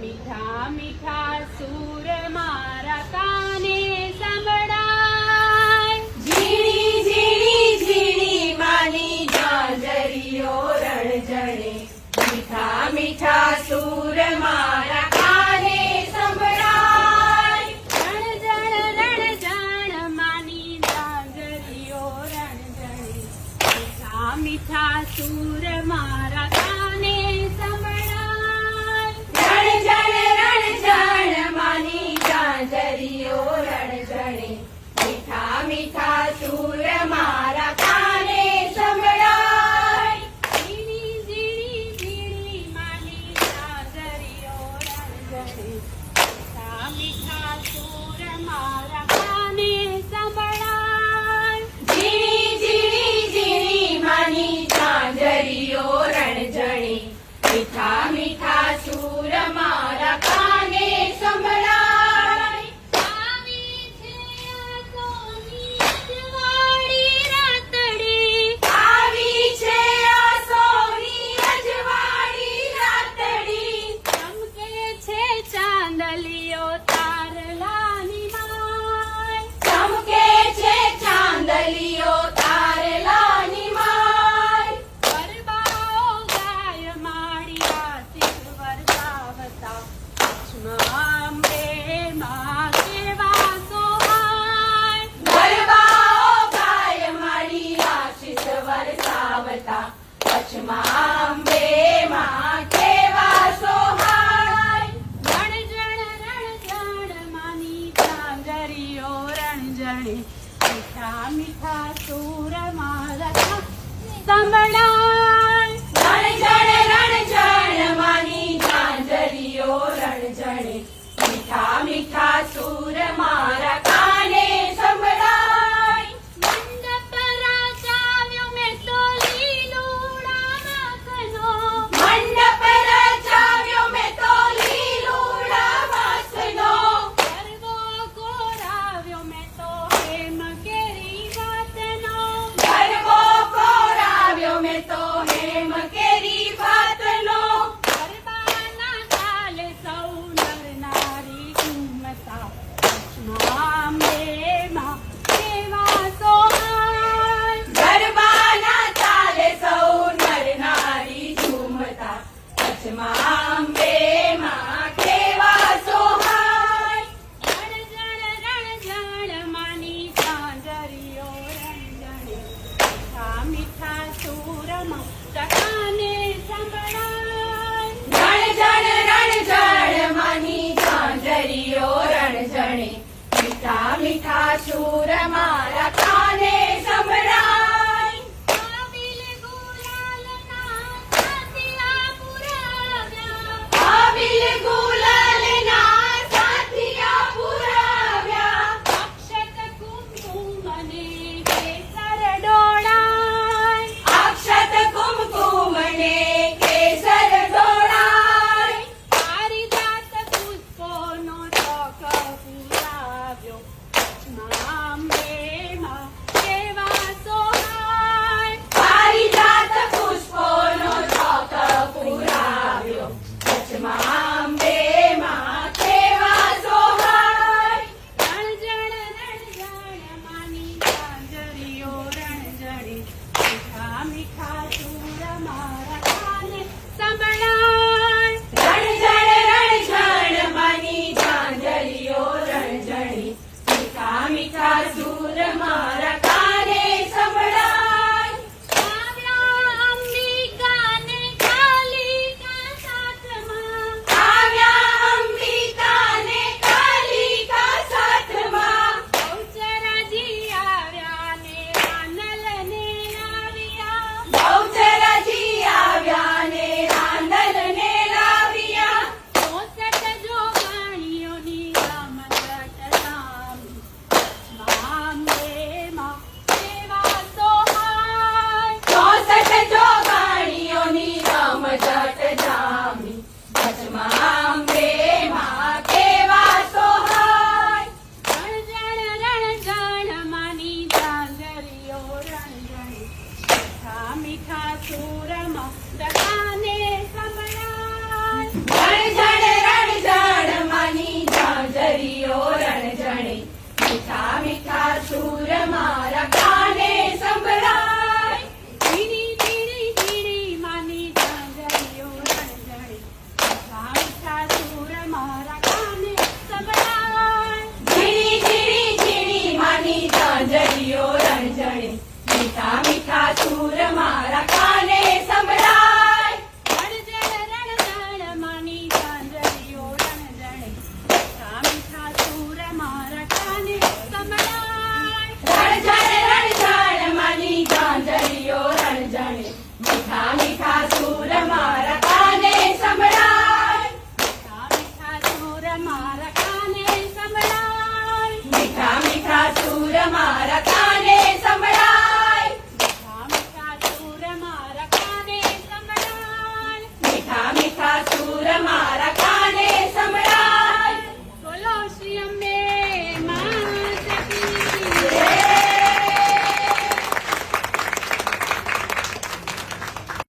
મીઠા મીઠા સૂર મારા કાને સંભળાય. ઝીણી ઝીણી ઝીણી માની ઝાંઝરીઓ રણઝણે મીઠા મીઠા સૂર મારા રણ જણ રણ જણ મીઠા સૂર મારા ઝાંઝરીઓ રણઝણે મીઠા મીઠા સૂર મારા કાને સંભળાય. ઝીણી ઝીણી ઝીણી માની ડાંગરીઓ રણજણે મીઠા મીઠા સૂર મારા કાને સંભળાય. ઝીણી ઝીણી ઝીણી માની ઝાંઝરીઓ રણઝણે મીઠા મીઠા રણજણે મીઠા મીઠા સૂર મારા ശൂരമാര ma, me. Cura Maracanã.